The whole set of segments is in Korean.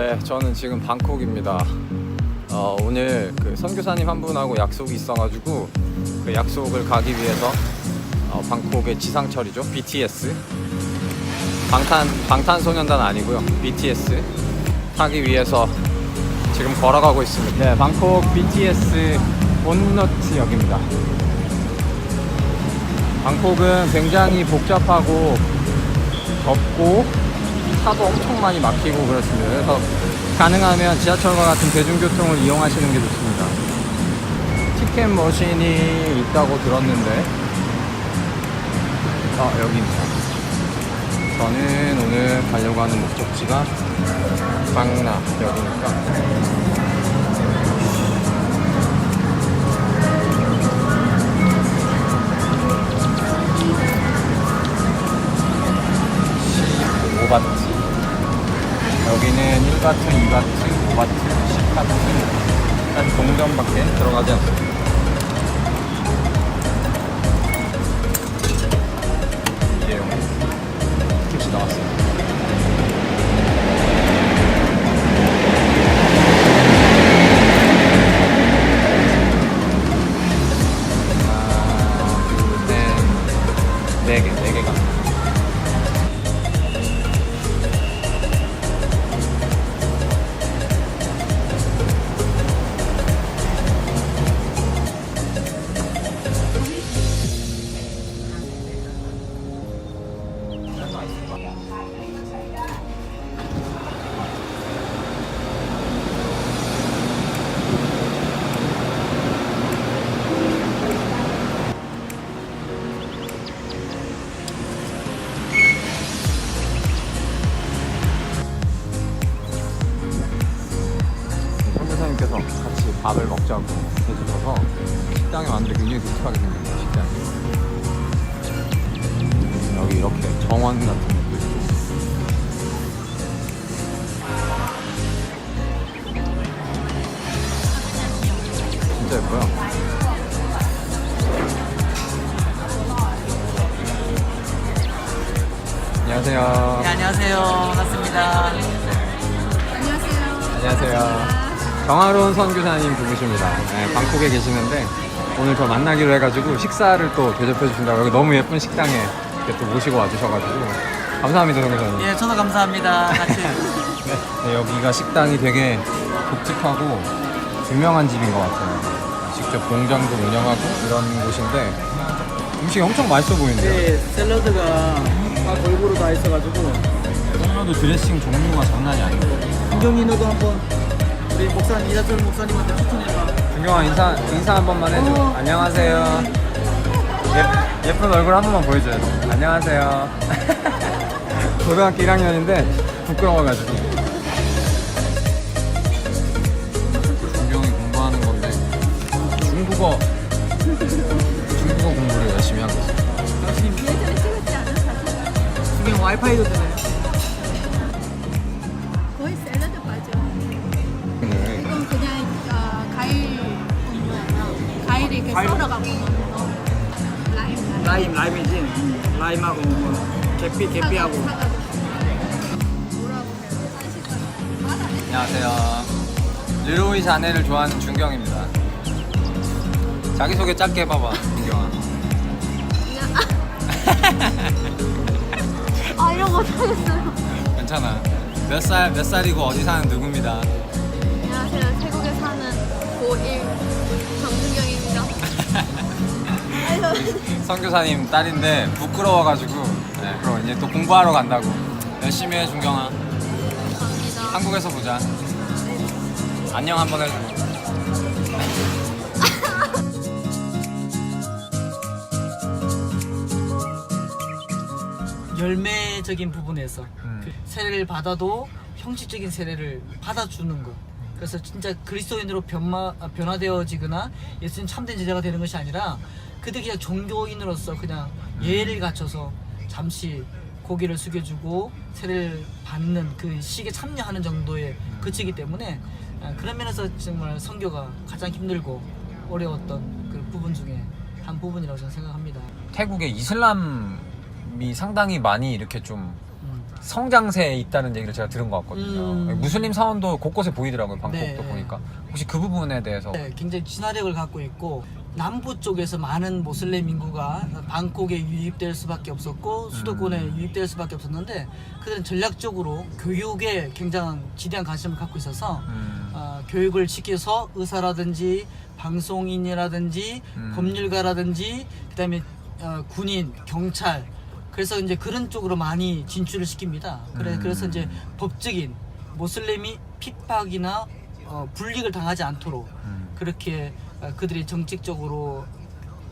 네, 저는 지금 방콕입니다. 어, 오늘 그 선교사님 한 분하고 약속이 있어가지고 그 약속을 가기 위해서 어, 방콕의 지상철이죠, BTS. 방탄 방탄소년단 아니고요, BTS 타기 위해서 지금 걸어가고 있습니다. 네, 방콕 BTS 온너트역입니다. 방콕은 굉장히 복잡하고 덥고 차도 엄청 많이 막히고 그렇습니다. 그래서 가능하면 지하철과 같은 대중교통을 이용하시는 게 좋습니다. 티켓 머신이 있다고 들었는데, 아, 여기 있다. 저는 오늘 가려고 하는 목적지가 여기니까 오바트 여기는 1바트, 2바트, 5바트, 10바트까지 동전밖에 들어가지 않습니다. 둘, 셋, 네 개, 네 개가. 같이 밥을 먹자고 해주셔서 식당에 왔는데 굉장히 독특하게 생겼네요 식당이 여기 이렇게 정원 같은 것도 있고 진짜 예뻐요 안녕하세요 네, 안녕하세요. 반갑습니다. 안녕하세요. 정아로운 선교사님 부부십니다. 네, 방콕에 계시는데 오늘 저 만나기로 해가지고 식사를 또 대접해 주신다고 여기 너무 예쁜 식당에 이렇게 또 모시고 와주셔가지고 감사합니다 선교사님. 예, 저도 감사합니다. 같이. 네, 여기가 식당이 되게 독특하고 유명한 집인 것 같아요. 직접 공장도 운영하고 이런 곳인데 음식이 엄청 맛있어 보이는데요. 네, 샐러드가 다 골고루 다 있어가지고 샐러드 드레싱 종류가 장난이 아니고 너도 한번 우리 목사님 이사철 목사님한테 추천해봐. 준경아 인사 인사 한 번만 해줘. 어. 안녕하세요. 예, 예쁜 얼굴 한 번만 보여줘요. 안녕하세요. 고등학교 1학년인데 부끄러워가지고. 준경이 공부하는 건데 중국어 중국어 공부를 열심히 하고 있어요. 열심히. 김경 와이파이도 되 라임하고 뭐 계피, 계피하고. 안녕하세요. 르로이 자네를 좋아하는 준경입니다. 자기소개 짧게 해봐봐, 준경아. 아 이런 거 못하겠어요. 괜찮아. 몇 살, 몇 살이고 어디 사는 누구입니다. 선교사님 딸인데 부끄러워가지고 네, 그럼 이제 또 공부하러 간다고 열심히 해 준경아 감사합니다. 한국에서 보자 안녕 한번 해주고 열매적인 부분에서 음. 그 세례를 받아도 형식적인 세례를 받아주는 것. 그래서 진짜 그리스도인으로 변마, 아, 변화되어지거나 예수님 참된 제자가 되는 것이 아니라 그들 그냥 종교인으로서 그냥 예를 갖춰서 잠시 고개를 숙여주고 세례를 받는 그 식에 참여하는 정도에 그치기 때문에 아, 그런 면에서 정말 선교가 가장 힘들고 어려웠던 그 부분 중에 한 부분이라고 저는 생각합니다. 태국에 이슬람이 상당히 많이 이렇게 좀 음. 성장세에 있다는 얘기를 제가 들은 것 같거든요. 음. 무슬림 사원도 곳곳에 보이더라고요. 방콕도 네. 보니까. 혹시 그 부분에 대해서 네, 굉장히 진화력을 갖고 있고 남부 쪽에서 많은 모슬렘 인구가 방콕에 유입될 수밖에 없었고 수도권에 음. 유입될 수밖에 없었는데 그들은 전략적으로 교육에 굉장한 지대한 관심을 갖고 있어서 음, 어, 교육을 시켜서 의사라든지 방송인이라든지 음. 법률가라든지 그다음에 어, 군인, 경찰 그래서 이제 그런 쪽으로 많이 진출을 시킵니다. 그래, 음. 그래서 이제 법적인 모슬렘이 핍박이나 어, 불이익을 당하지 않도록 음. 그렇게 어, 그들이 정책적으로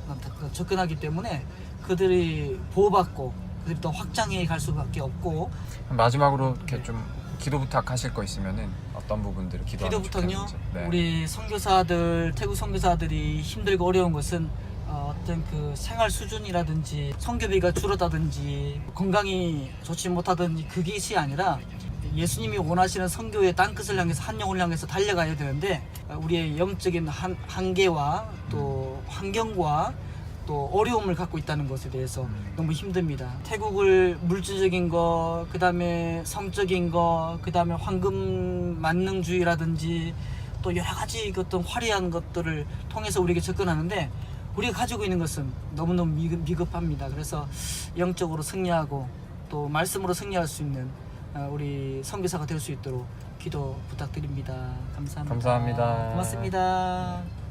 어, 접근하기 때문에 그들이 보호받고 그들이 더 확장해 갈 수밖에 없고 마지막으로 이렇게 좀 기도 부탁하실 거 있으면은 어떤 부분들을 기도하면 기도부터요. 좋겠는지. 네. 우리 선교사들 태국 선교사들이 힘들고 어려운 것은 어, 어떤 그 생활 수준이라든지 선교비가 줄어다든지 건강이 좋지 못하든지 그것이 아니라 예수님이 원하시는 선교의 땅끝을 향해서 한 영혼을 향해서 달려가야 되는데 어, 우리의 영적인 한, 한계와 또 환경과 또 어려움을 갖고 있다는 것에 대해서 너무 힘듭니다. 태국을 물질적인 거, 그 다음에 성적인 거, 그 다음에 황금 만능주의라든지 또 여러 가지 그 어떤 화려한 것들을 통해서 우리에게 접근하는데 우리가 가지고 있는 것은 너무너무 미급, 미급 합니다. 그래서 영적으로 승리하고 또 말씀으로 승리할 수 있는 어, 우리 선교사가 될 수 있도록 기도 부탁드립니다. 감사합니다. 감사합니다. 고맙습니다.